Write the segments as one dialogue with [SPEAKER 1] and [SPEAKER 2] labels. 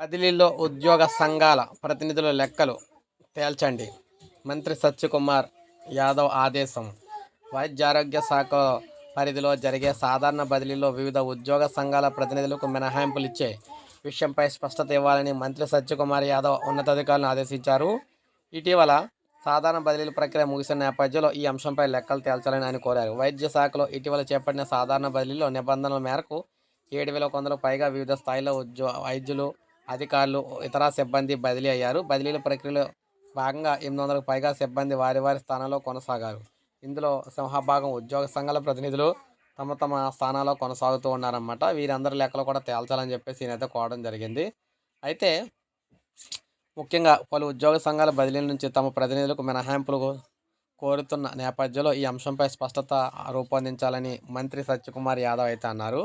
[SPEAKER 1] బదిలీలో ఉద్యోగ సంఘాల ప్రతినిధుల లెక్కలు తేల్చండి. మంత్రి సత్యకుమార్ యాదవ్ ఆదేశం. వైద్యారోగ్య శాఖ పరిధిలో జరిగే సాధారణ బదిలీలో వివిధ ఉద్యోగ సంఘాల ప్రతినిధులకు మినహాయింపులు ఇచ్చే విషయంపై స్పష్టత ఇవ్వాలని మంత్రి సత్యకుమార్ యాదవ్ ఉన్నతాధికారులను ఆదేశించారు. ఇటీవల సాధారణ బదిలీల ప్రక్రియ ముగిసిన నేపథ్యంలో ఈ అంశంపై లెక్కలు తేల్చాలని ఆయన కోరారు. వైద్య శాఖలో ఇటీవల చేపట్టిన సాధారణ బదిలీలో నిబంధనల మేరకు ఏడు వేల వందలకు పైగా వివిధ స్థాయిలో ఉద్యో వైద్యులు అధికారులు ఇతర సిబ్బంది బదిలీ అయ్యారు. బదిలీల ప్రక్రియలో భాగంగా ఎనిమిది వందలకు పైగా సిబ్బంది వారి వారి స్థానాల్లో కొనసాగారు. ఇందులో సింహభాగం ఉద్యోగ సంఘాల ప్రతినిధులు తమ తమ స్థానాల్లో కొనసాగుతూ ఉన్నారన్నమాట. వీరందరి లెక్కలు కూడా తేల్చాలని చెప్పేసి ఈయనైతే కోవడం జరిగింది. అయితే ముఖ్యంగా పలు ఉద్యోగ సంఘాల బదిలీల నుంచి తమ ప్రతినిధులకు మినహాయింపులు కోరుతున్న నేపథ్యంలో ఈ అంశంపై స్పష్టత రూపొందించాలని మంత్రి సత్యకుమార్ యాదవ్ అయితే అన్నారు.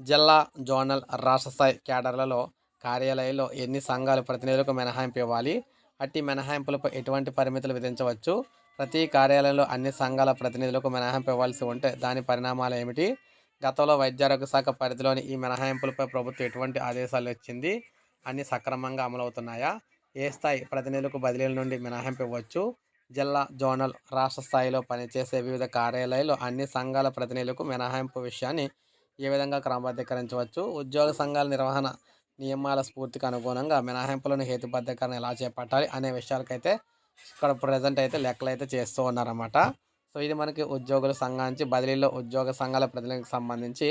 [SPEAKER 1] జిల్లా జోనల్ రాష్ట్ర స్థాయి కేడర్లలో కార్యాలయంలో ఎన్ని సంఘాలు ప్రతినిధులకు మినహాయింపు ఇవ్వాలి అట్టి మినహాయింపులపై ఎటువంటి పరిమితులు విధించవచ్చు? ప్రతి కార్యాలయంలో అన్ని సంఘాల ప్రతినిధులకు మినహాయింపు ఇవ్వాల్సి ఉంటే దాని పరిణామాలు ఏమిటి? గతంలో వైద్యారోగ్య శాఖ పరిధిలోని ఈ మినహాయింపులపై ప్రభుత్వం ఎటువంటి ఆదేశాలు ఇచ్చింది? అన్ని సక్రమంగా అమలవుతున్నాయా? ఏ స్థాయి ప్రతినిధులకు బదిలీల నుండి మినహాయింపు ఇవ్వచ్చు జిల్లా జోనల్ రాష్ట్ర స్థాయిలో పనిచేసే వివిధ కార్యాలయాలు అన్ని సంఘాల ప్రతినిధులకు మినహాయింపు విషయాన్ని ఏ విధంగా క్రమబద్ధీకరించవచ్చు? ఉద్యోగ సంఘాల నిర్వహణ నియమాల స్ఫూర్తికి అనుగుణంగా మినహాయింపులను హేతుబద్ధీకరణ ఎలా చేపట్టాలి అనే విషయాలకైతే ఇక్కడ ప్రజెంట్ అయితే లెక్కలు అయితే చేస్తూ ఉన్నారన్నమాట. సో ఇది మనకి ఉద్యోగుల సంఘానికి బదిలీలో ఉద్యోగ సంఘాల ప్రజలకు సంబంధించి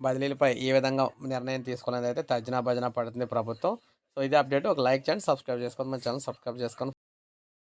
[SPEAKER 1] బదిలీలపై ఏ విధంగా నిర్ణయం తీసుకునేది అయితే తర్జనా భజన పడుతుంది ప్రభుత్వం. సో ఇది అప్డేట్. ఒక లైక్ చేయండి సబ్స్క్రైబ్ చేసుకోండి. మన ఛానల్ సబ్స్క్రైబ్ చేసుకోండి.